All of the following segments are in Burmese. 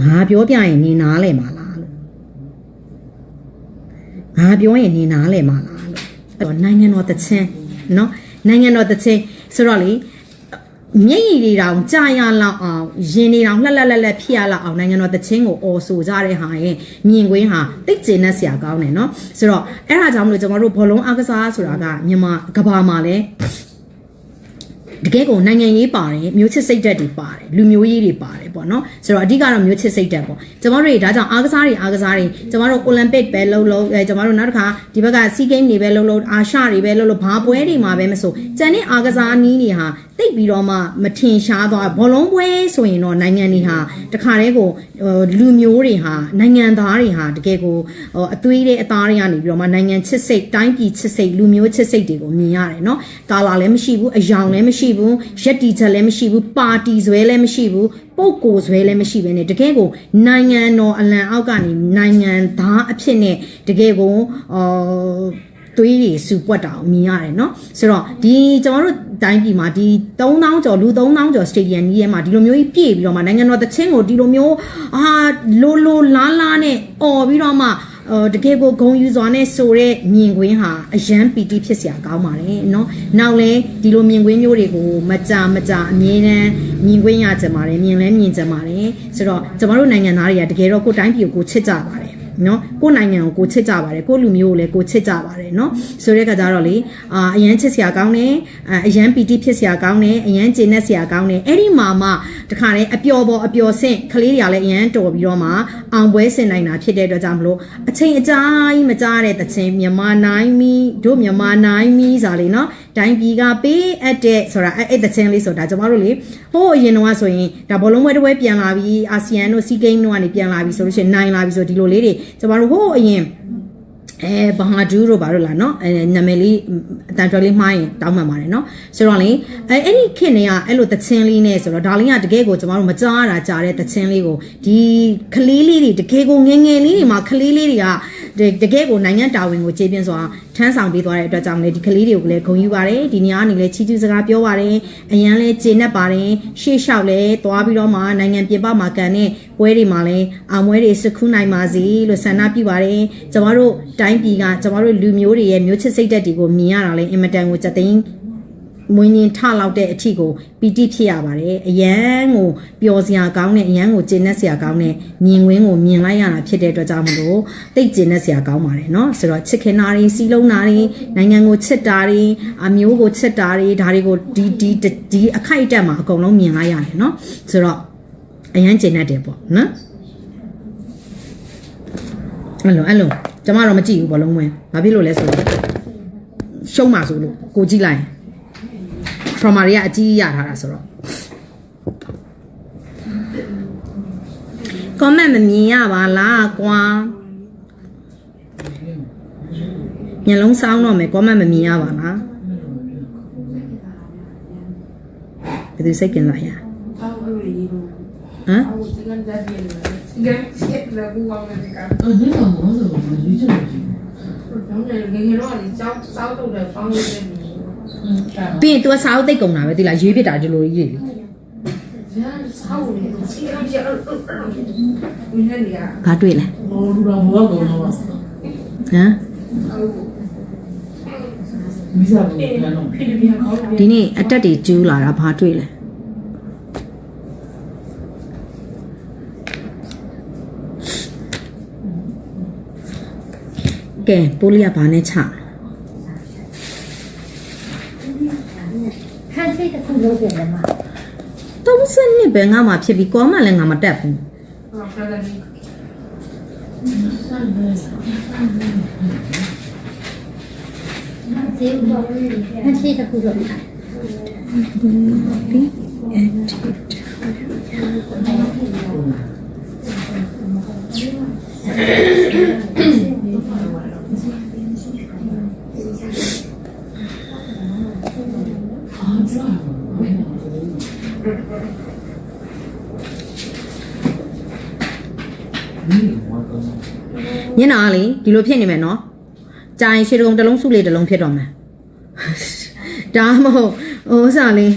ငါပြောပြရင်နင်နားလဲမှာလားလို့ငါပြောရင်နင်နားလဲမှာလားလို့အဲ့တော့နိုင်ငံတော်တချင်းเนาะနိုင်ငံတော်တချင်းဆိုတော့လေမျက်ရည်တွေတောင်ကြာရလောက်အောင်ရင်တွေတောင်လှက်လှက်လှက်လှက်ဖြစ်ရလောက်အောင်နိုင်ငံတော်တချင်းကိုအော်ဆိုကြတဲ့ဟာရဲ့မြင်ကွင်းဟာတိတ်ကျင်နဲ့ဆရာကောင်းတယ်เนาะဆိုတော့အဲ့ဒါကြောင့်မလို့ကျွန်တော်တို့ဘောလုံးအားကစားဆိုတာကမြန်မာကဘာမှာလဲ တကယ်ကိုနိုင်ငံရေးပါတယ်မျိုးချစ်စိတ်ဓာတ်တွေပါတယ်လူမျိုးရေးတွေပါတယ်ပေါ့နော်ဆိုတော့အဓိကတော့မျိုးချစ်စိတ်ဓာတ်ပေါ့ကျမတို့တွေဒါကြောင့်အားကစားတွေအားကစားတွေကျမတို့အိုလံပစ်ပဲလုံးလုံးအဲကျမတို့နောက်တစ်ခါဒီဘက်ကစီးဂိမ်းတွေပဲလုံးလုံးအာရှတွေပဲလုံးလုံးဘာပွဲတွေမှာပဲမဆိုကျန်တဲ့အားကစားနည်းတွေဟာတိတ်ပြီးတော့မှမထင်ရှားသွားဘောလုံးပွဲဆိုရင်တော့နိုင်ငံတွေဟာတခါတည်းကိုဟိုလူမျိုးတွေဟာနိုင်ငံသားတွေဟာတကယ်ကိုဟိုအသွေးတွေအသားတွေကနေပြီးတော့မှနိုင်ငံချစ်စိတ်တိုင်းပြည်ချစ်စိတ်လူမျိုးချစ်စိတ်တွေကိုမြင်ရတယ်เนาะကာလာလည်းမရှိဘူးအယောင်လည်းမရှိဘူးရက်တီချက်လည်းမရှိဘူးပါတီဇွဲလည်းမရှိဘူးပုတ်ကိုဇွဲလည်းမရှိဘဲနဲ့တကယ်ကိုနိုင်ငံတော်အလံအောက်ကနေနိုင်ငံသားအဖြစ်နဲ့တကယ်ကိုအော် သွေးတွေစူပွက်တာကိုမြင်ရတယ်เนาะဆိုတော့ဒီကျွန်တော်တို့တိုင်းပြည်မှာဒီ3000ကျော်လူ3000ကျော်စတေဒီယမ်ကြီးရဲ့မှာဒီလိုမျိုးကြီးပြည့်ပြီးတော့မှနိုင်ငံတော်တချင်းကိုဒီလိုမျိုးအာလိုလိုလားလားနဲ့អော်ပြီးတော့မှအော်တကယ်ကိုဂုံယူစွာနဲ့ဆိုတဲ့မြင်ကွင်းဟာအယမ်းပီတိဖြစ်စရာကောင်းပါတယ်เนาะနောက်လဲဒီလိုမြင်ကွင်းမျိုးတွေကိုမကြမကြအမြဲတမ်းမြင်ကွင်းရကြပါတယ်မြင်လဲမြင်ကြပါတယ်ဆိုတော့ကျမတို့နိုင်ငံသားတွေကတကယ်တော့ကိုယ်တိုင်းပြည်ကိုကိုချစ်ကြပါတယ် ယ် နော်ကိုယ်နိုင်ငံကိုကိုချစ်ကြပါတယ်ကိုလူမျိုးကိုလည်းကိုချစ်ကြပါတယ်နော်ဆိုတဲ့အခါကျတော့လေအာအရန်ချစ်စရာကောင်းတယ်အာအရန်ပီတိဖြစ်စရာကောင်းတယ်အရန်ကျဉ်နဲ့စရာကောင်းတယ်အဲ့ဒီမှာမှတခါတည်းအပျော်ပေါ်အပျော်ဆင့်ကလေးတွေကလည်းအရန်တော်ပြီးတော့မှအောင်ပွဲဆင်နိုင်တာဖြစ်တဲ့အတွက်ကြောင့်မလို့အချိန်အကြာကြီးမကြားတဲ့တခြင်းမြန်မာနိုင်မီတို့မြန်မာနိုင်မီဆိုတာလေနော် တိုင်းပြည်ကပေးအပ်တဲ့ဆိုတာအဲ့တခြင်းလေးဆိုတာကျွန်တော်တို့လေဟိုးအရင်တော့ဆိုရင်ဒါဘောလုံးပွဲတစ်ပွဲပြန်လာပြီးအာဆီယံတို့စီဂိမ်းတို့ကနေပြန်လာပြီးဆိုလို့ရှိရင်နိုင်လာပြီးဆိုဒီလိုလေးတွေကျွန်တော်တို့ဟိုးအရင်အဲဘာဒူးတို့ဘာလို့လာနော်အဲနာမည်လေးအတန်တော်လေးမှားရင်တောင်းမှန်ပါတယ်နော်ဆိုတော့လေအဲအဲ့ဒီခင်နေကအဲ့လိုသချင်းလေးနဲ့ဆိုတော့ဒါလေးကတကယ်ကိုကျမတို့မကြားရတာကြားတဲ့သချင်းလေးကိုဒီကလေးလေးတွေတကယ်ကိုငငယ်လေးတွေမှာကလေးလေးတွေကတကယ်ကိုနိုင်ငံတာဝန်ကိုခြေပြင်းစွာထမ်းဆောင်ပေးသွားတဲ့အတွက်ကြောင့်လေဒီကလေးတွေကိုလည်းဂုဏ်ယူပါတယ်ဒီညကနေလည်းချီးကျူးစကားပြောပါတယ်အရန်လဲကျေနပ်ပါတယ်ရှေ့လျှောက်လဲသွားပြီးတော့မှနိုင်ငံပြင်ပမှာကန်တဲ့ပွဲတွေမှာလဲအောင်ပွဲတွေစခုနိုင်ပါစေလို့ဆန္ဒပြုပါတယ်ကျမတို့တိုင်းပြည်ကကျမတို့လူမျိုးတွေရဲ့မျိုးချစ်စိတ်ဓာတ်တွေကိုမြင်ရတာလဲအင်မတန်ကိုကြက်သိန်း မွေးရင်ထလောက်တဲ့အထီကိုပီတိဖြစ်ရပါတယ်အရန်ကိုပျော်စရာကောင်းတဲ့အရန်ကိုကျဉ်နဲ့စရာကောင်းတဲ့မြင်ကွင်းကိုမြင်လိုက်ရတာဖြစ်တဲ့အတွက်ကြောင့်မလို့တိတ်ကျဉ်နဲ့စရာကောင်းပါတယ်เนาะဆိုတော့ချစ်ခင်တာတွေစီလုံးတာတွေနိုင်ငံကိုချစ်တာတွေအမျိုးကိုချစ်တာတွေဒါတွေကိုဒီဒီဒီအခိုက်အတန့်မှာအကုန်လုံးမြင်လိုက်ရတယ်เนาะဆိုတော့အရန်ကျဉ်နဲ့တယ်ပေါ့နော်အဲ့လိုအဲ့လိုကျမတော့မကြည့်ဘူးဘောလုံးဝင်ဘာဖြစ်လို့လဲဆိုတော့ရှုံးပါဆိုလို့ကိုကြည့်လိုက် trauma တွေကအကြီးရထားတာဆိုတော့ comment မမြင်ရပါလားကွာညလုံးစောင်းတော့မယ် comment မမြင်ရပါလားဘယ်သူစိတ်ကင်လာရဟမ်ငါရှက်လာဘူးအောင်နေကြ။အဟင်းကမောဆိုမကြီးချင်ဘူး။တော့ငယ်ငယ်တော့အကြောင်းစောက်တော့ပေါင်းနေတဲ့ ပြီးရင် तू စာအုပ်သိကုန်တာပဲဒီလားရေးပြတာဒီလိုကြီးလေဘာတွေ့လဲဟမ်ဒီနေ့အတက်တွေကျူးလာတာဘာတွေ့လဲကဲပိုးလေးကဘာနဲ့ချလဲ လုပ်တယ်မ32ပဲငါမှဖြစ်ပြီးကောမလည်းငါမတက်ဘူးမရှိတခုလို့ဒီအတီ ညနာကလေဒီလိုဖြစ်နေမယ်နော်ကြာရင်ရှေ့တကုံတစ်လုံးစုလေးတစ်လုံးဖြစ်တော့မယ်ဒါမှမဟုတ်ဟိုဥစားလေး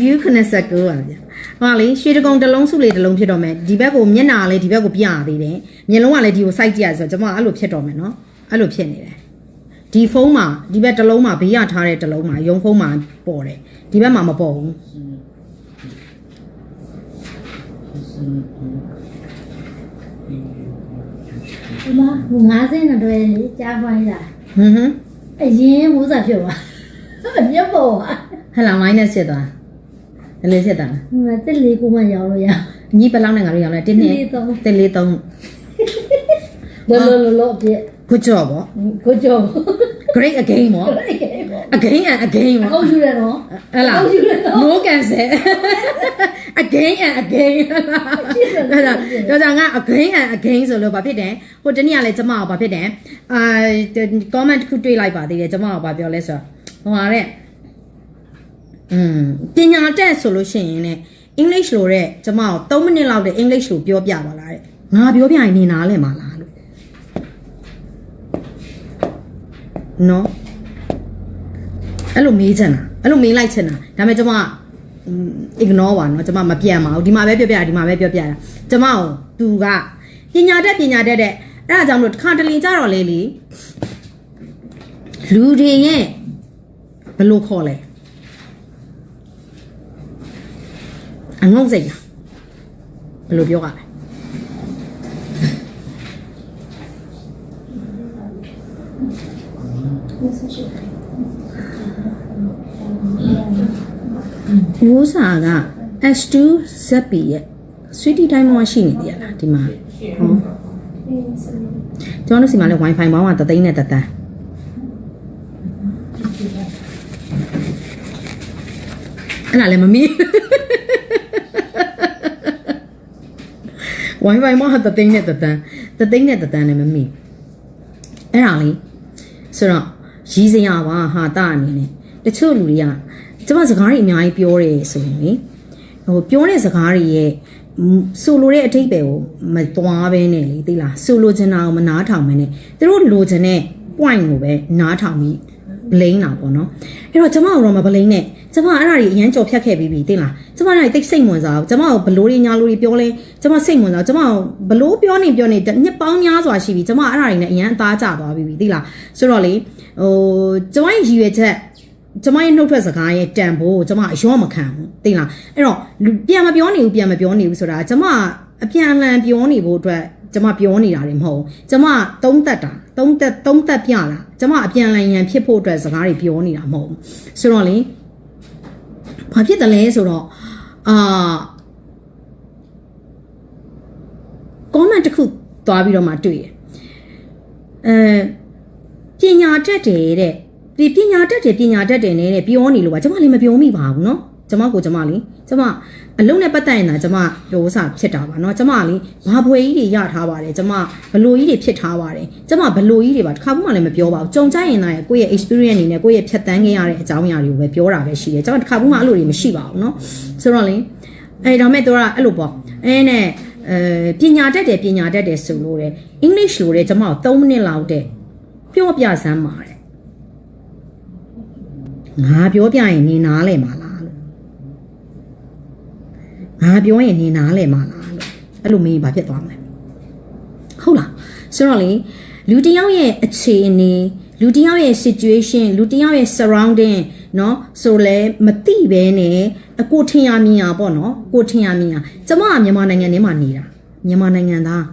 view ခနဲ့ဆက်ကိုပါဗျဟောလေရွှေတကုံတစ်လုံးစုလေးတစ်လုံးဖြစ်တော့မယ်ဒီဘက်ကိုမျက်နှာလေးဒီဘက်ကိုပြရသေးတယ်မျက်လုံးကလည်းဒီကိုစိုက်ကြည့်ရဆိုတော့ကျွန်မအဲ့လိုဖြစ်တော့မယ်နော်အဲ့လိုဖြစ်နေတယ်ဒီဖုန်းမှာဒီဘက်တစ်လုံးမှာဘေးရထားတဲ့တစ်လုံးမှာရုံဖုန်းမှာပေါ်တယ်ဒီဘက်မှာမပေါ်ဘူး ဒီမှာ50နဲ့တွဲလေကြားပိုင်းလာဟွန်းဟွန်းအရင်မိုးစားဖြစ်သွားအမြတ်ပေါ်ပါဟလာမိုင်းနဲ့ဖြစ်သွားတယ်လေဖြစ်သွားလားဒီမှာတက်လေးကိုမှရောက်လို့ရညီဘယ်လောက်နဲ့ငါတို့ရောက်လဲတင်းနဲ့လေးသုံးတင်းလေးသုံးလောလောလောလောပြည့် good job ပေါ့ကိုကြော great again ပေါ့ again and again ပေါ့အောက်ယူရတော့ဟဲ့လား no cancel again and again ဟဲ့လားတော့ကြောင့်ငါ again and again ဆိုလို့ဘာဖြစ်တယ်ဟိုတနေ့ကလည်းကျမကဘာဖြစ်တယ်အာ comment တစ်ခုတွေ့လိုက်ပါသေးတယ်ကျမကဘာပြောလဲဆိုတော့ဟိုဟာတဲ့อืมပညာတက်ဆိုလို့ရှိရင်လည်း English လို့တဲ့ကျမကို3မိနစ်လောက်တဲ့ English လို့ပြောပြပါလားတဲ့ငါပြောပြရင်နေနားလဲမှာလားလို့နော်အဲ့လိုမေးချင်တာအဲ့လိုမေးလိုက်ချင်တာဒါပေမဲ့ကျွန်မက ignore ပါနော်ကျွန်မမပြန်ပါဘူးဒီမှာပဲပြောပြတာဒီမှာပဲပြောပြတာကျွန်မကိုသူကပညာတတ်ပညာတတ်တဲ့အဲ့ဒါကြောင့်မလို့တစ်ခါတလေကြတော့လေလေလူတွေရဲ့ဘယ်လိုခေါ်လဲအငုံစိတ်လားဘယ်လိုပြောရလဲ ဝိုးစာက S2 ZP ရဲ့ Sweetie Time မှာရှိနေသေးရလားဒီမှာဟောကျွန်တော်တို့စီမှာလည်း Wi-Fi ဘောင်းကတသိန်းနဲ့တသန်းအဲ့ဒါလည်းမမီ Wi-Fi ဘောင်းကတသိန်းနဲ့တသန်းတသိန်းနဲ့တသန်းလည်းမမီအဲ့ဒါလေးဆိုတော့ရီးစရာပါဟာတာအနေနဲ့တချို့လူတွေက ကျမစကားတွေအများကြီးပြောတယ်ဆိုရင်လေဟိုပြောတဲ့စကားတွေရဲ့ဆိုလိုတဲ့အထိပ္ပယ်ကိုမသွားဘဲနဲ့လေသိလားဆိုလိုချင်တာကိုမနားထောင်မနဲ့သူတို့လိုချင်တဲ့ point ကိုပဲနားထောင်ပြီး blame တာပေါ့နော်အဲ့တော့ကျမကတော့မ blame နဲ့ကျမအဲ့ဒါတွေအရန်ကြော်ဖြတ်ခဲ့ပြီးပြီသိလားကျမအဲ့ဒါတွေတိတ်စိတ်ဝင်စားဘူးကျမကိုဘလို့တွေညာလို့တွေပြောလဲကျမစိတ်ဝင်စားကျမကိုဘလို့ပြောနေပြောနေနှစ်ပေါင်းများစွာရှိပြီကျမအဲ့ဒါတွေနဲ့အရန်အသားကျသွားပြီးပြီသိလားဆိုတော့လေဟိုကျမရဲ့ရည်ရွယ်ချက် ကျမရဲ့နှုတ်ထွက်စကားရဲ့တန်ဖိုးကိုကျမအရောမခံဘူးသိလားအဲ့တော့လူပြန်မပြောနေဘူးပြန်မပြောနေဘူးဆိုတာကျမအပြန်အလှန်ပြောနေဖို့အတွက်ကျမပြောနေတာတွေမဟုတ်ဘူးကျမသုံးသက်တာသုံးသက်သုံးသက်ပြလာကျမအပြန်အလှန်ရန်ဖြစ်ဖို့အတွက်စကားတွေပြောနေတာမဟုတ်ဘူးဆိုတော့လေဘာဖြစ်တယ်လဲဆိုတော့အာ comment တစ်ခုသွားပြီးတော့မှတွေ့ရအဲပညာတတ်တယ်တဲ့ ဒီပညာတတ်တယ်ပညာတတ်တယ်နဲ့တဲ့ပြောနေလို့ပါကျမလည်းမပြောမိပါဘူးเนาะကျမကိုကျမလေးကျမအလုံးနဲ့ပတ်သက်ရင်ဒါကျမပြောစားဖြစ်တာပါเนาะကျမလေးဘာဘွယ်ကြီးတွေရထားပါတယ်ကျမဘလိုကြီးတွေဖြစ်ထားပါတယ်ကျမဘလိုကြီးတွေပါတစ်ခါမှလည်းမပြောပါဘူးကြုံကြရင်လည်းကိုယ့်ရဲ့ experience အနေနဲ့ကိုယ့်ရဲ့ဖြတ်တန်းခဲ့ရတဲ့အကြောင်းအရာတွေကိုပဲပြောတာပဲရှိတယ်ကျမတစ်ခါမှအဲ့လိုတွေမရှိပါဘူးเนาะဆိုတော့လေအဲဒါမဲ့တော့အဲ့လိုပေါ့အဲနဲ့အဲပညာတတ်တယ်ပညာတတ်တယ်ဆိုလို့တဲ့ English လို့တဲ့ကျမတို့3မိနစ်လောက်တဲ့ပြောပြစမ်းပါတဲ့ ငါပြောပြရင်နေနားလဲမှာလားလို့ငါပြောရင်နေနားလဲမှာလားလို့အဲ့လိုမင်းဘာဖြစ်သွားမလဲဟုတ်လားဆိုတော့လေလူတစ်ယောက်ရဲ့အခြေအနေလူတစ်ယောက်ရဲ့ situation လူတစ်ယောက်ရဲ့ surrounding เนาะဆိုလဲမတိပဲနဲ့အကိုထင်ရမြင်ရပေါ့เนาะကိုထင်ရမြင်ရကျမကမြန်မာနိုင်ငံထဲမှာနေတာမြန်မာနိုင်ငံသား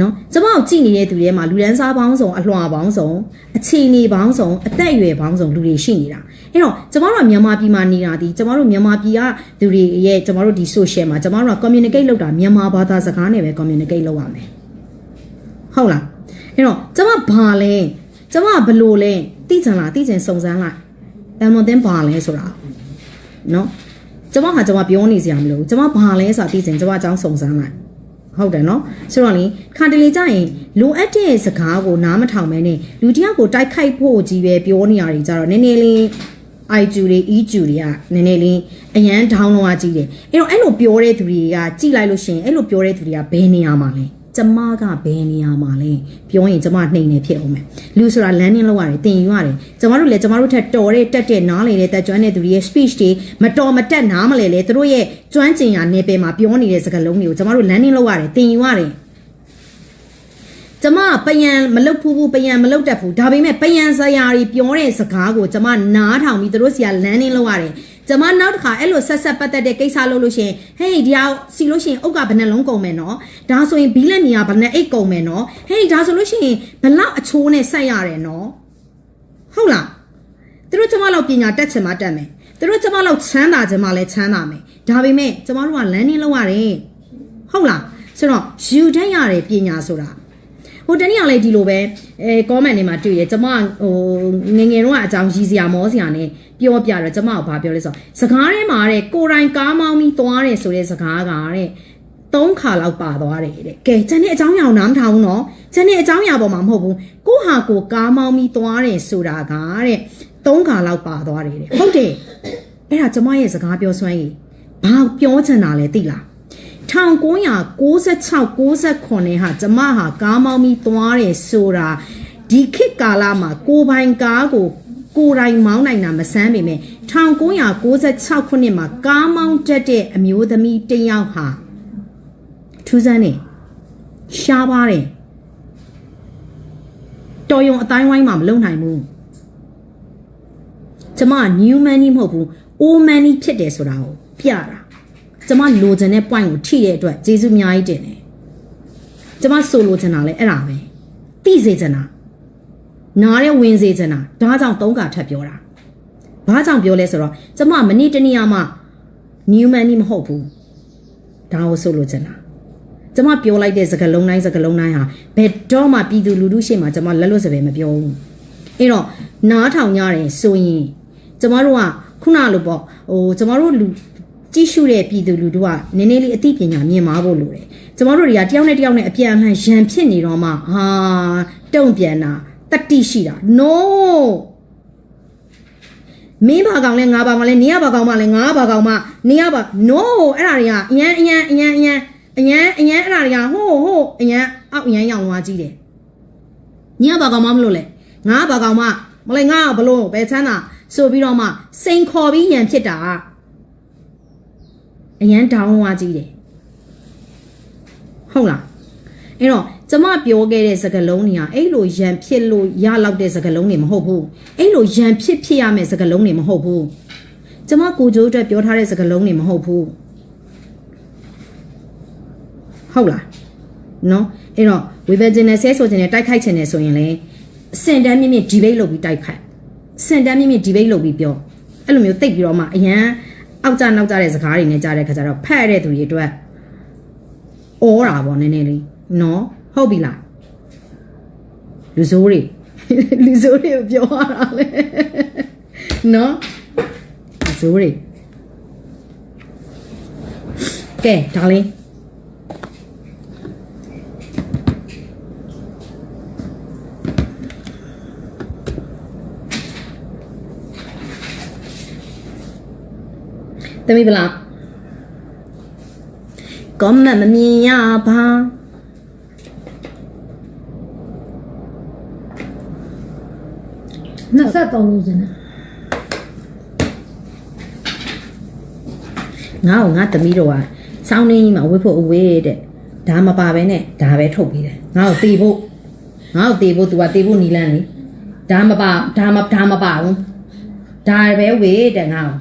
နော်ကျမကိုကြည့်နေတဲ့သူတွေမှာလူရန်စားပေါင်းစုံအလွှာပေါင်းစုံအခြေအနေပေါင်းစုံအသက်အရွယ်ပေါင်းစုံလူတွေရှိနေတာအဲ့တော့ကျမတို့ကမြန်မာပြည်မှာနေတာဒီကျမတို့မြန်မာပြည်ကလူတွေရဲ့ကျမတို့ဒီ social မှာကျမတို့က communicate လုပ်တာမြန်မာဘာသာစကားနဲ့ပဲ communicate လုပ်ရမယ်ဟုတ်လားအဲ့တော့ကျမဘာလဲကျမဘလို့လဲသိချင်လားသိချင်စုံစမ်းလိုက်အမွန်တင်ဘာလဲဆိုတာနော်ကျမဟာကျမပြောနေစရာမလိုဘူးကျမဘာလဲဆိုတာသိချင်ကျမအကြောင်းစုံစမ်းလိုက် ဟုတ်တယ်နော်ဆိုတော့လေခါတလေကြရင်လိုအပ်တဲ့စကားကိုနားမထောင်မဲနဲ့လူတစ်ယောက်ကိုတိုက်ခိုက်ဖို့ကြီးပဲပြောနေရတယ်ကြတော့နည်းနည်းလေး IQ တွေ EQ တွေကနည်းနည်းလေးအရန် down လောကကြီးတယ်အဲ့တော့အဲ့လိုပြောတဲ့သူတွေကကြည်လိုက်လို့ရှိရင်အဲ့လိုပြောတဲ့သူတွေကဘယ်နေရာမှာလဲ ကျကျမကဘယ်နေရာမှာလဲပြောရင်ကျမနှိမ်နေဖြစ်အောင်မယ်လူဆိုတာလမ်းနှင်းလောက်ရတယ်တင်ယူရတယ်ကျမတို့လည်းကျမတို့ထက်တော်တဲ့တက်တဲ့နားလေတဲ့တက်ကျွမ်းတဲ့သူတွေရဲ့ speech တွေမတော်မတက်နားမလဲလေသူတို့ရဲ့ကျွမ်းကျင်ရာနေပယ်မှာပြောနေတဲ့စကားလုံးတွေကိုကျမတို့လမ်းနှင်းလောက်ရတယ်တင်ယူရတယ်ကျမကပယံမလုတ်ဖူးဘူးပယံမလုတ်တတ်ဘူးဒါပေမဲ့ပယံဆရာကြီးပြောတဲ့စကားကိုကျမနားထောင်ပြီးသူတို့စီကလမ်းနှင်းလောက်ရတယ် ကျမနောက်တစ်ခါအဲ့လိုဆက်ဆက်ပတ်သက်တဲ့ကိစ္စလုပ်လို့ရှရင်ဟေးဒီဟာစီလို့ရှရင်အုတ်ကဘယ်နှလုံးကုန်မယ်နော်ဒါဆိုရင်ဘီလက်မီကဘယ်နှအိတ်ကုန်မယ်နော်ဟေးဒါဆိုလို့ရှရင်ဘယ်လောက်အချိုးနဲ့ဆက်ရတယ်နော်ဟုတ်လားသူတို့ကျမလောက်ပညာတက်ချင်မှတက်မယ်သူတို့ကျမလောက်ချမ်းသာချင်မှလည်းချမ်းသာမယ်ဒါပေမဲ့ကျမတို့ကလမ်းနှင်းလောက်ရတယ်ဟုတ်လားဆိုတော့ယူတတ်ရတဲ့ပညာဆိုတာ ဟိုတနေ့ကလည်းဒီလိုပဲအဲ comment တွေမှာတွေ့ရကျမဟိုငယ်ငယ်တော့အကြောင်းရည်စရာမောစရာနဲ့ပြောပြတော့ကျမကဘာပြောလဲဆိုတော့စကားထဲမှာတဲ့ကိုယ်တိုင်ကားမောင်းပြီးသွားတယ်ဆိုတဲ့စကားကတဲ့သုံးခါလောက်ပါသွားတယ်တဲ့ကဲကျန်တဲ့အကြောင်းအရာကိုနားမထောင်ဘူးနော်ကျန်တဲ့အကြောင်းအရာပေါ်မှာမဟုတ်ဘူးကိုဟာကိုကားမောင်းပြီးသွားတယ်ဆိုတာကတဲ့သုံးခါလောက်ပါသွားတယ်တဲ့ဟုတ်တယ်အဲ့ဒါကျမရဲ့စကားပြောစွမ်းရည်ဘာပြောချင်တာလဲသိလား 1996 69ဟာကျမဟာကားမောင်းပြီးသွားတယ်ဆိုတာဒီခေတ်ကာလမှာကိုပိုင်ကားကိုကိုယ်တိုင်မောင်းနိုင်တာမဆန်းပေမဲ့1996ခုနှစ်မှာကားမောင်းတတ်တဲ့အမျိုးသမီးတစ်ယောက်ဟာထူးဆန်းနေရှားပါတယ်တော်ယုံအတိုင်းဝိုင်းမှာမလုံနိုင်ဘူးကျမက new money မဟုတ်ဘူး old money ဖြစ်တယ်ဆိုတာကိုပြတာ ကျမလိုချင်တဲ့ point ကိုထိတဲ့အတွက်ကျေးဇူးအများကြီးတင်တယ်ကျမဆိုလိုချင်တာလဲအဲ့ဒါပဲသိစေချင်တာနားရဲဝင်စေချင်တာဒါကြောင့်သုံးခါထပ်ပြောတာဘာကြောင့်ပြောလဲဆိုတော့ကျမမနေ့တနေ့မှ new money မဟုတ်ဘူးဒါကိုဆိုလိုချင်တာကျမပြောလိုက်တဲ့စကားလုံးတိုင်းစကားလုံးတိုင်းဟာဘယ်တော့မှပြည်သူလူထုရှေ့မှာကျမလက်လွတ်စပယ်မပြောဘူးအဲ့တော့နားထောင်ကြတယ်ဆိုရင်ကျမတို့ကခုနလိုပေါ့ဟိုကျမတို့လူ ကြည့်ရှုတဲ့ပြည်သူလူထုကနည်းနည်းလေးအသိပညာမြင်မာဖို့လိုတယ်။ကျမတို့တွေကတယောက်နဲ့တယောက်နဲ့အပြန်အလှန်ရန်ဖြစ်နေတော့မှဟာတုံ့ပြန်တာတတိရှိတာ no မင်းဘာကောင်လဲငါဘာကောင်လဲနေရဘာကောင်မလဲငါဘာကောင်မနေရဘာ no အဲ့ဒါတွေကအရန်အရန်အရန်အရန်အရန်အရန်အဲ့ဒါတွေကဟိုးဟိုးအရန်အောက်အရန်ရောင်သွားကြည့်တယ်။နေရဘာကောင်မမလို့လဲငါဘာကောင်မမလဲငါဘလို့ပဲချမ်းသာဆိုပြီးတော့မှစိန်ခေါ်ပြီးရန်ဖြစ်တာက အရန်ဒေါင်းဝါကြီးတယ်ဟုတ်လားအဲ့တော့ကျမပြောခဲ့တဲ့စကားလုံးတွေကအဲ့လိုရန်ဖြစ်လို့ရလောက်တဲ့စကားလုံးတွေမဟုတ်ဘူးအဲ့လိုရန်ဖြစ်ဖြစ်ရမယ့်စကားလုံးတွေမဟုတ်ဘူးကျမကိုကြိုးအတွက်ပြောထားတဲ့စကားလုံးတွေမဟုတ်ဘူးဟုတ်လားနော်အဲ့တော့ဝေဖန်ခြင်းနဲ့ဆဲဆိုခြင်းနဲ့တိုက်ခိုက်ခြင်းနဲ့ဆိုရင်လေစင်တန်းမြင့်မြင့် debate လုပ်ပြီးတိုက်ခိုက်စင်တန်းမြင့်မြင့် debate လုပ်ပြီးပြောအဲ့လိုမျိုးတိတ်ပြီးတော့မှအရန် အောက်ကြနောက်ကြတဲ့စကားတွေနဲ့ကြားတဲ့ခါကျတော့ဖတ်ရတဲ့သူတွေအတွက်အော်တာပေါ့နည်းနည်းလေးနော်ဟုတ်ပြီလားလူစိုးတွေလူစိုးတွေကိုပြောရတာလေနော်လူစိုးတွေကဲဒါလေး တမိဗလားကောမမမြင်ရပါ23လို့စင်တာငါ့ကိုငါသမီးတို့ကစောင်းနေကြီးမှာဝစ်ဖို့အဝေးတဲ့ဒါမပါပဲနဲ့ဒါပဲထုတ်ပြီးတယ်ငါ့ကိုတေဖို့ငါ့ကိုတေဖို့ तू ကတေဖို့နီလန်းလေဒါမပါဒါမဒါမပါဘူးဒါပဲဝေးတဲ့ငါ့ကို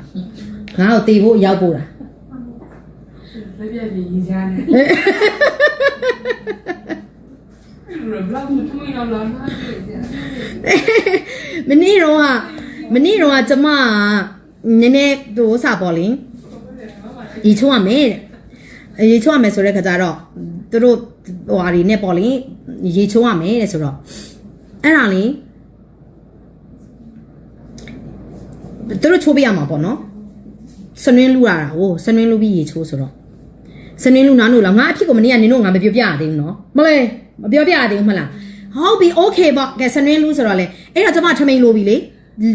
ငါ့ကိုတေဖို့ရောက်ဖို့လားလက်ပြကြီးကြီးစားနေဘလောက်မှထွေးတော့လာမှာမနေ့တော့ကမနေ့တော့ကကျမကနည်းနည်းဟိုစားပေါ်လင်းဒီချိုးရမယ်တဲ့ရေချိုးရမယ်ဆိုတဲ့ခါကျတော့သူတို့ဟိုဟာတွေနဲ့ပေါ်လင်းရေချိုးရမယ်တဲ့ဆိုတော့အဲ့ဒါလေးသူတို့ချိုးပြရမှာပေါ့နော် စနွင်းလူရတာဟိုစနွင်းလူပြီးရေချိုးဆိုတော့စနွင်းလူနားလို့လားငါအဖြစ်ကိုမနေ့ကနင်တို့ငါမပြောပြရသေးဘူးနော်မလဲမပြောပြရသေးဘူးမလားဟုတ်ပြီ okay ပေါ့ကဲစနွင်းလူဆိုတော့လေအဲ့တော့ကျမထမိန်လိုပြီလေ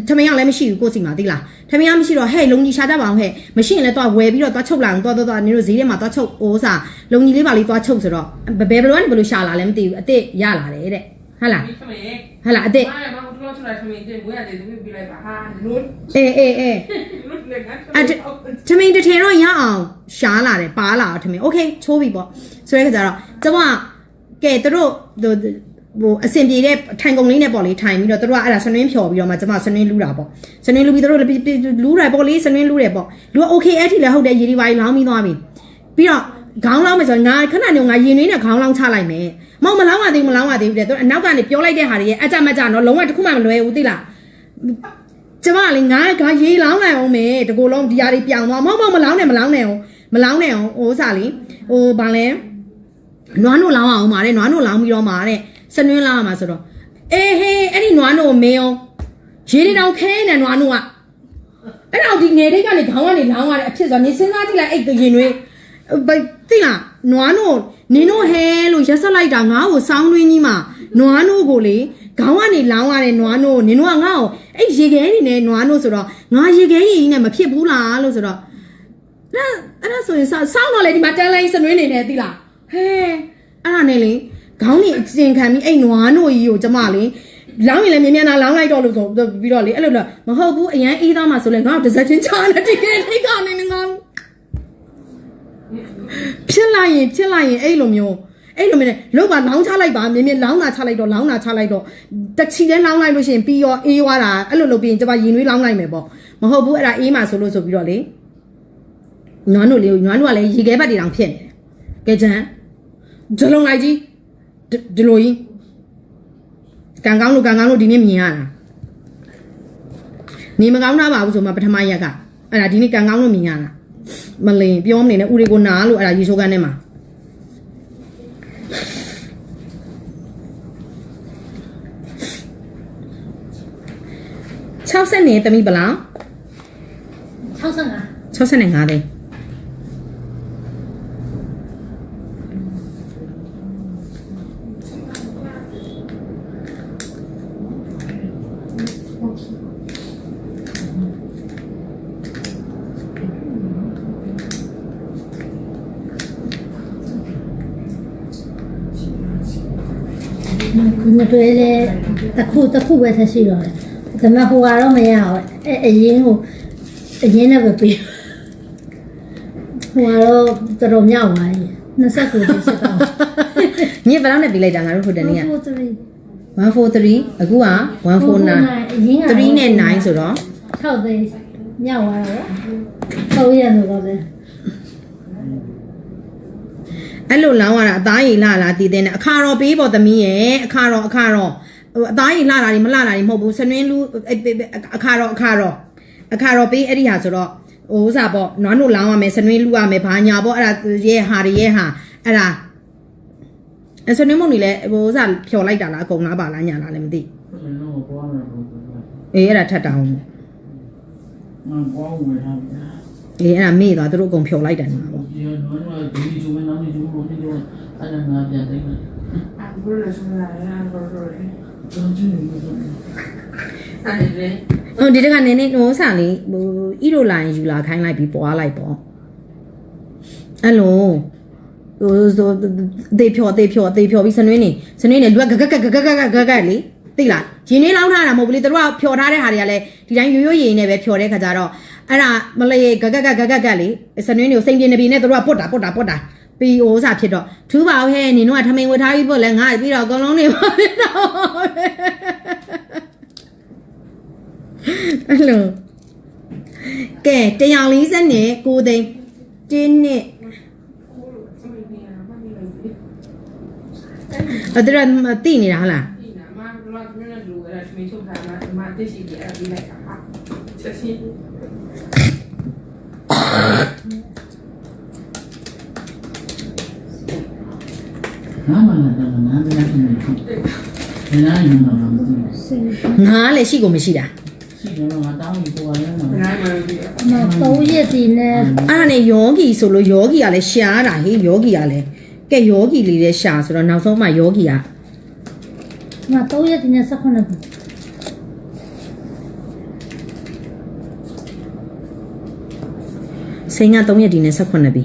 ထမင်းကလည်းမရှိဘူးကိုယ့်စီမှာသိလားထမင်းကမရှိတော့ဟဲ့လုံကြီးရှာကြပါအောင်ဟဲ့မရှိရင်လည်းတော့ဝယ်ပြီးတော့သွားချုပ်လာအောင်သွားသွားသွားနင်တို့ဈေးထဲမှာသွားချုပ်အိုးစားလုံကြီးလေးပါလေးသွားချုပ်ဆိုတော့ဘယ်ဘယ်လိုကနေဘယ်လိုရှာလာလဲမသိဘူးအစ်စ်ရလာတယ်တဲ့ဟုတ်လားဒီခမေးဟုတ်လားအစ်စ် မားရမဟုတ်တော့ချလာခမေးတဲ့ဘွေရတယ်သူပြလိုက်ပါဟာလို့ အေးအေးအေး လို့လည်းငါ အဲ့ထမင်းတစ်ထည်တော့ရအောင်ရှားလာတယ်ပါလာတော့ထမင်းโอเคချိုးပြီပေါ့ဆိုတဲ့ခါကျတော့ကျမကဲသူတို့ဟိုဟိုအစင်ပြေတဲ့ထိုင်ကုန်လေးနဲ့ပေါ့လေထိုင်ပြီးတော့သူတို့ကအဲ့ဒါဆနွင်းဖြော်ပြီးတော့မှကျမဆနွင်းလူးတာပေါ့ဆနွင်းလူးပြီးသူတို့လူးတယ်ပေါ့လေဆနွင်းလူးတယ်ပေါ့လူကโอเคအဲ့ထိလည်းဟုတ်တယ်ရေဒီပါကြီးလောင်းပြီးသွားပြီပြီးတော့ခေါင်းလောင်းမယ်ဆိုရင်ငါခဏနေငါရင်နှွေးနဲ့ခေါင်းလောင်းချလိုက်မယ် မောင်မလောင်းပါသေးဘူးမလောင်းပါသေးဘူးတဲ့သူအနောက်ကနေပြောလိုက်တဲ့ဟာတွေရဲ့အကြမကြတော့လုံးဝတစ်ခုမှမလွယ်ဘူးသိလားကျမကလေငါကရေလောင်းနိုင်အောင်မယ်တကူလုံးဒီဟာတွေပြောင်းသွားမဟုတ်မဟုတ်မလောင်းနဲ့မလောင်းနဲ့အောင်မလောင်းနဲ့အောင်ဟိုဥစားလေဟိုဗာလဲနွားနို့လောင်းအောင်ပါတဲ့နွားနို့လောင်းပြီးတော့မှာတဲ့စနွင်းလောင်းအောင်မှာဆိုတော့အေးဟေးအဲ့ဒီနွားနို့မင်းအောင်ရေတွေတောင်ခဲနေနွားနို့ကအဲ့တော့ဒီငယ်လေးကနေခေါင်းကနေလောင်းရတဲ့အဖြစ်ဆိုတော့နေစဉ်းစားကြည့်လိုက်အဲ့ရင်တွေဘယ်သိလားနွားနို့ နင်တို့ဟဲလို့ရက်ဆက်လိုက်တာငါ့ကိုစောင်းတွင်းကြီးမှာနွားနို့ကိုလေခေါင်းကနေလောင်းရတဲ့နွားနို့နင်တို့ကငါ့ကိုအဲ့ရေခဲနေနဲ့နွားနို့ဆိုတော့ငါရေခဲကြီးနဲ့မဖြစ်ဘူးလားလို့ဆိုတော့အဲ့အဲ့ဒါဆိုရင်စောင်းတော့လေဒီမှာတန်းလိုင်းစနွင်းနေတယ်သိလားဟဲအဲ့ဒါနဲ့လေခေါင်းနေအကျင်ခံပြီးအဲ့နွားနို့ကြီးကိုကျမလေလောင်းရင်လည်းမြင်မြန်တာလောင်းလိုက်တော့လို့ဆိုပြီးတော့လေအဲ့လိုတော့မဟုတ်ဘူးအရန်အေးသားမှဆိုလဲငါ့ကိုတစ်စက်ချင်းချာနေတကယ်ထိတ်ကနေနေငါ ဖြစ်လိုက်ရင်ဖြစ်လိုက်ရင်အဲ့လိုမျိုးအဲ့လိုမျိုးနဲ့လောက်ပါလောင်းချလိုက်ပါမြင်မြင်လောင်းတာချလိုက်တော့လောင်းတာချလိုက်တော့တချီလဲလောင်းလိုက်လို့ရှိရင်ပြီးရောအေးသွားတာအဲ့လိုလုပ်ပြီးရင်ကျမရင်နှွေးလောင်းလိုက်မယ်ပေါ့မဟုတ်ဘူးအဲ့ဒါအေးမှဆိုလို့ဆိုပြီးတော့လေနွားနို့လေးကိုနွားနို့ကလည်းရေခဲဘက်တွေတောင်ဖြစ်နေတယ်ကဲချမ်းဂျလုံးလိုက်ကြီးဒီလိုကြီးကန်ကောင်းလို့ကန်ကောင်းလို့ဒီနေ့မြင်ရတာနေမကောင်းတာပါဘူးဆိုမှပထမရက်ကအဲ့ဒါဒီနေ့ကန်ကောင်းလို့မြင်ရတာ မလင်ပြောမနေနဲ့ဥတွေကိုနားလို့အဲ့ဒါရေချိုးကန်းထဲမှာ60နဲ့တမိဘလား65 65တဲ့ ခုနတွေ့လေတခုတခုပဲဆက်ရှိတော့တယ်ဒါပေမဲ့ဟိုကတော့မရအောင်အဲအရင်ကိုအရင်နဲ့ပဲပြီးဟိုကတော့တော်တော်မြောက်သွားပြီ29ပြည့်စတော့ညဘယ်လောက်နဲ့ပြီးလိုက်တာငါတို့ဟိုတနေ့က143 143အခုက149အရင်က3နဲ့9ဆိုတော့6သိန်းမြောက်သွားတော့3ရက်ဆိုတော့လေ အဲ့လိုလောင်းရတာအသားရည်လာလာတည်တဲ့နဲ့အခါတော့ပေးပေါ်သမီးရဲ့အခါတော့အခါတော့ဟိုအသားရည်လာတာတွေမလာတာတွေမဟုတ်ဘူးဆနွင်းလူအဲ့အခါတော့အခါတော့အခါတော့ပေးအဲ့ဒီဟာဆိုတော့ဟိုဥစားပေါ့နွားနို့လောင်းရမယ်ဆနွင်းလူရမယ်ဘာညာပေါ့အဲ့ဒါရဲ့ဟာတွေရဲ့ဟာအဲ့ဒါအဲ့ဆနွင်းမုံတွေလည်းဟိုဥစားဖြော်လိုက်တာလားအကုန်လားပါလားညာလားလည်းမသိဘယ်လိုပေါ်လာတော့အေးအဲ့ဒါထပ်တောင်းငါပေါ်ဝင်လာပြီ အေးအဲ့ဒါမေ့သွားသူတို့အကုန်ဖြော်လိုက်တယ်မှာပေါ့ဒီတော့ဒီဂျူမနာမီဂျူမလို့ဒီတော့အဲ့ဒါငါပြန်သိတယ်အာဘုရားဆုံးလာရတာတော့တော့လေတော့ကျင်းနေတယ်အဲ့ဒီလေဟိုဒီတခါနည်းနည်းဟိုဆန်လေးဟိုဤလိုလာရင်ယူလာခိုင်းလိုက်ပြီးပွားလိုက်ပေါ့အဲ့လိုဟိုဆိုတေဖြောတေဖြောတေဖြောပြီးစနွင်းနေစနွင်းနေလူကဂဂဂဂဂဂဂဂလေ သိလားရင်းနှင်းလောင်းထားတာမဟုတ်ဘူးလေသူတို့ကဖြောထားတဲ့ဟာတွေကလည်းဒီတိုင်းရိုးရိုးရည်နဲ့ပဲဖြောတဲ့ခါကျတော့အဲ့ဒါမလေးဂဂဂဂဂဂလေစနွင်းတွေကိုစိန်ပြင်းနေပြီနဲ့သူတို့ကပုတ်တာပုတ်တာပုတ်တာပြီးဟိုစားဖြစ်တော့ထူးပါဦးဟဲ့နင်တို့ကထမိန်ဝတ်ထားပြီးပို့လဲငါပြီးတော့အကုန်လုံးနေပါပြီတော့အဲ့လိုကဲတရောင်လေးစက်နဲ့ကိုသိန်းတင်းနဲ့ဆုံးနေရမှာမလို့ဒီအဲ့ဒါတိနေတာဟုတ်လားနာမဘလော့မျိုး နဲ့လူအဲ့ဒါသမီးချုပ်ထားတာဒီမှာတက်ရှိတယ်အဲ့ဒါပြီးလိုက်တာဟာချက်ချင်းငါမှလည်းတော့ငါပြန်သိတယ်ဒီနိုင်မှာမသိဘူးစိတ်ငါလည်းရှိကိုမရှိတာရှိတော့ငါတောင်းပြီးပေါ်လာမှာဘယ်နိုင်မှမသိဘူးအမ3ရက်ဒီနဲ့အဲ့ဒါနဲ့ယောဂီဆိုလို့ယောဂီကလည်းရှားတာဟေးယောဂီကလည်းကဲယောဂီလေးလည်းရှားဆိုတော့နောက်ဆုံးမှယောဂီကအမ3ရက်ဒီနဲ့18ခု စိန်က3ရက်ဒီနဲ့18ပြီ